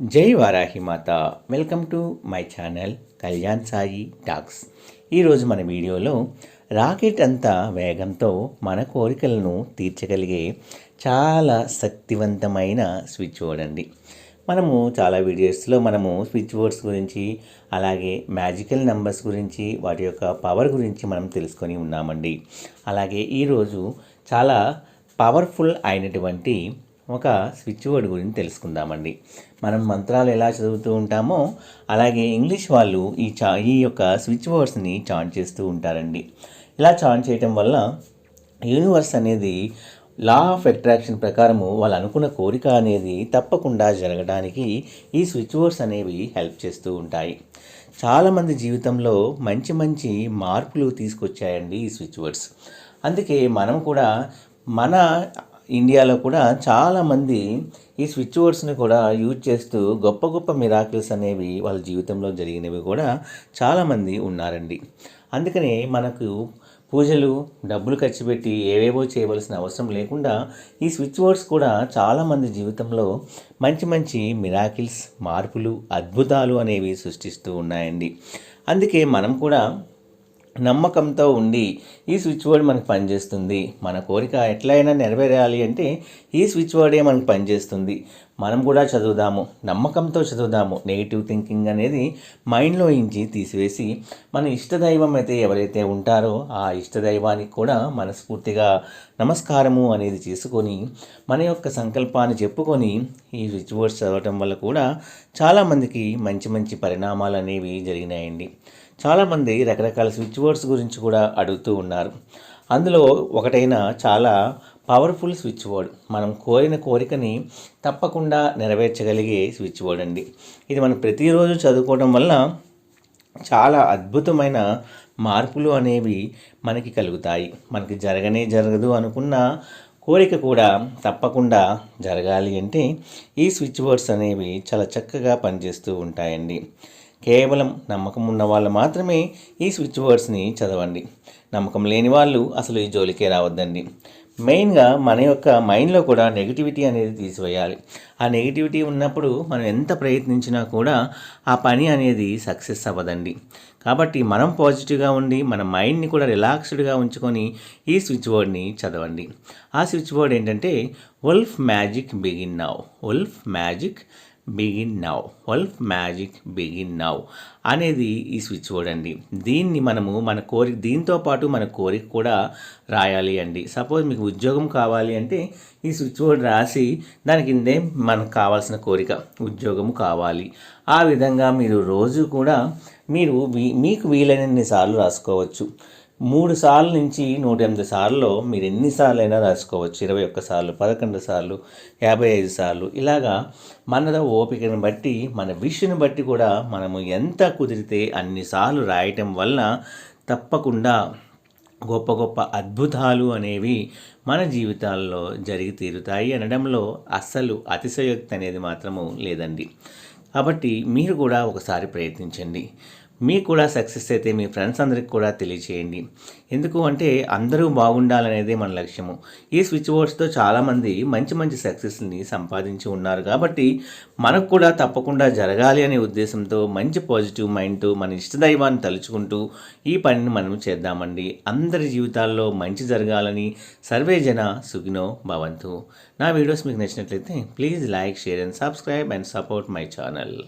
జై వారాహి మాత. Welcome to my channel Kalyan Sai talks. ఈరోజు మన వీడియోలో రాకెట్ అంత వేగంతో మన కోరికలను తీర్చగలిగే చాలా శక్తివంతమైన స్విచ్ బోర్డ్ అండి. మనము చాలా వీడియోస్లో మనము స్విచ్ బోర్డ్స్ గురించి అలాగే మ్యాజికల్ నెంబర్స్ గురించి వాటి యొక్క పవర్ గురించి మనం తెలుసుకొని ఉన్నామండి. అలాగే ఈరోజు చాలా పవర్ఫుల్ అయినటువంటి ఒక స్విచ్ బోర్డ్ గురించి తెలుసుకుందామండి. మనం మంత్రాలు ఎలా చదువుతూ ఉంటామో అలాగే ఇంగ్లీష్ వాళ్ళు ఈ చా ఈ యొక్క స్విచ్ బోర్డ్స్ని చాన్ చేస్తూ ఉంటారండి. ఇలా చాన్ చేయటం వల్ల యూనివర్స్ అనేది లా ఆఫ్ అట్రాక్షన్ ప్రకారము వాళ్ళు అనుకున్న కోరిక అనేది తప్పకుండా జరగడానికి ఈ స్విచ్ బోర్డ్స్ అనేవి హెల్ప్ చేస్తూ ఉంటాయి. చాలామంది జీవితంలో మంచి మంచి మార్పులు తీసుకొచ్చాయండి ఈ స్విచ్ బోర్డ్స్ అందుకే మనం కూడా మన ఇండియాలో కూడా చాలామంది ఈ స్విచ్ బోర్డ్స్ని కూడా యూజ్ చేస్తూ గొప్ప గొప్ప మిరాకిల్స్ అనేవి వాళ్ళ జీవితంలో జరిగినవి కూడా చాలామంది ఉన్నారండి. అందుకనే మనకు పూజలు డబ్బులు ఖర్చు పెట్టి ఏవేవో చేయవలసిన అవసరం లేకుండా ఈ స్విచ్ బోర్డ్స్ కూడా చాలామంది జీవితంలో మంచి మంచి మిరాకిల్స్ మార్పులు అద్భుతాలు అనేవి సృష్టిస్తూ ఉన్నాయండి. అందుకే మనం కూడా నమ్మకంతో ఉండి ఈ స్విచ్ బోర్డ్ మనకు పనిచేస్తుంది. మన కోరిక ఎట్లయినా నెరవేరాలి అంటే ఈ స్విచ్ బోర్డే మనకు పనిచేస్తుంది. మనం కూడా చదువుదాము. నమ్మకంతో చదువుదాము. నెగిటివ్ థింకింగ్ అనేది మైండ్లో ఇంచి తీసివేసి మన ఇష్టదైవం అయితే ఎవరైతే ఉంటారో ఆ ఇష్టదైవానికి కూడా మనస్ఫూర్తిగా నమస్కారము అనేది చేసుకొని మన యొక్క సంకల్పాన్ని చెప్పుకొని ఈ స్విచ్ బోర్డ్స్ చదవటం వల్ల కూడా చాలామందికి మంచి మంచి పరిణామాలు అనేవి జరిగినాయండి. చాలామంది రకరకాల స్విచ్ బోర్డ్స్ గురించి కూడా అడుగుతూ ఉన్నారు. అందులో ఒకటైన చాలా పవర్ఫుల్ స్విచ్ బోర్డ్. మనం కోరిన కోరికని తప్పకుండా నెరవేర్చగలిగే స్విచ్ బోర్డ్ అండి. ఇది మనం ప్రతిరోజు చదువుకోవడం వల్ల చాలా అద్భుతమైన మార్పులు అనేవి మనకి కలుగుతాయి. మనకి జరగనే జరగదు అనుకున్న కోరిక కూడా తప్పకుండా జరగాలి అంటే ఈ స్విచ్ బోర్డ్స్ అనేవి చాలా చక్కగా పనిచేస్తూ ఉంటాయండి. కేవలం నమ్మకం ఉన్న వాళ్ళు మాత్రమే ఈ స్విచ్ బోర్డ్స్ని చదవండి. నమ్మకం లేని వాళ్ళు అసలు ఈ జోలికే రావద్దండి. మెయిన్గా మన యొక్క మైండ్లో కూడా నెగిటివిటీ అనేది తీసివేయాలి. ఆ నెగిటివిటీ ఉన్నప్పుడు మనం ఎంత ప్రయత్నించినా కూడా ఆ పని అనేది సక్సెస్ అవ్వదండి. కాబట్టి మనం పాజిటివ్గా ఉండి మన మైండ్ని కూడా రిలాక్స్డ్గా ఉంచుకొని ఈ స్విచ్ బోర్డ్ని చదవండి. ఆ స్విచ్ బోర్డ్ ఏంటంటే wolf magic begin now wolf magic begin now wolf magic begin now అనేది ఈ స్విచ్ బోర్డ్ అండి. దీన్ని మనము మన కోరిక దీంతో పాటు మన కోరిక కూడా రాయాలి అండి. సపోజ్ మీకు ఉద్యోగం కావాలి అంటే ఈ స్విచ్ బోర్డ్ రాసి దాని కిందే మనకు కావాల్సిన కోరిక ఉద్యోగం కావాలి. ఆ విధంగా మీరు రోజు కూడా మీరు మీకు వీలైనన్ని సార్లు రాసుకోవచ్చు. మూడు సార్లు నుంచి నూట ఎనిమిది సార్లు మీరు ఎన్నిసార్లు అయినా రాసుకోవచ్చు. ఇరవై ఒక్క సార్లు పదకొండు సార్లు యాభై ఐదు సార్లు. ఇలాగా మన ఓపికను బట్టి మన విషయను బట్టి కూడా మనము ఎంత కుదిరితే అన్నిసార్లు రాయటం వల్ల తప్పకుండా గొప్ప గొప్ప అద్భుతాలు అనేవి మన జీవితాల్లో జరిగి తీరుతాయి అనడంలో అస్సలు అతిశయోక్తి అనేది మాత్రము లేదండి. కాబట్టి మీరు కూడా ఒకసారి ప్రయత్నించండి. మీకు కూడా సక్సెస్ అయితే మీ ఫ్రెండ్స్ అందరికి కూడా తెలియచేయండి. ఎందుకు అంటే అందరూ బాగుండాలనేది మన లక్ష్యము. ఈ స్విచ్ బోర్డ్స్తో చాలామంది మంచి మంచి సక్సెస్ని సంపాదించి ఉన్నారు కాబట్టి మనకు కూడా తప్పకుండా జరగాలి అనే ఉద్దేశంతో మంచి పాజిటివ్ మైండ్తో మన ఇష్టదైవాన్ని తలుచుకుంటూ ఈ పనిని మనం చేద్దామండి. అందరి జీవితాల్లో మంచి జరగాలని సర్వే జన సుఖినో భవంతు. నా వీడియోస్ మీకు నచ్చినట్లయితే please like share and subscribe and support my channel.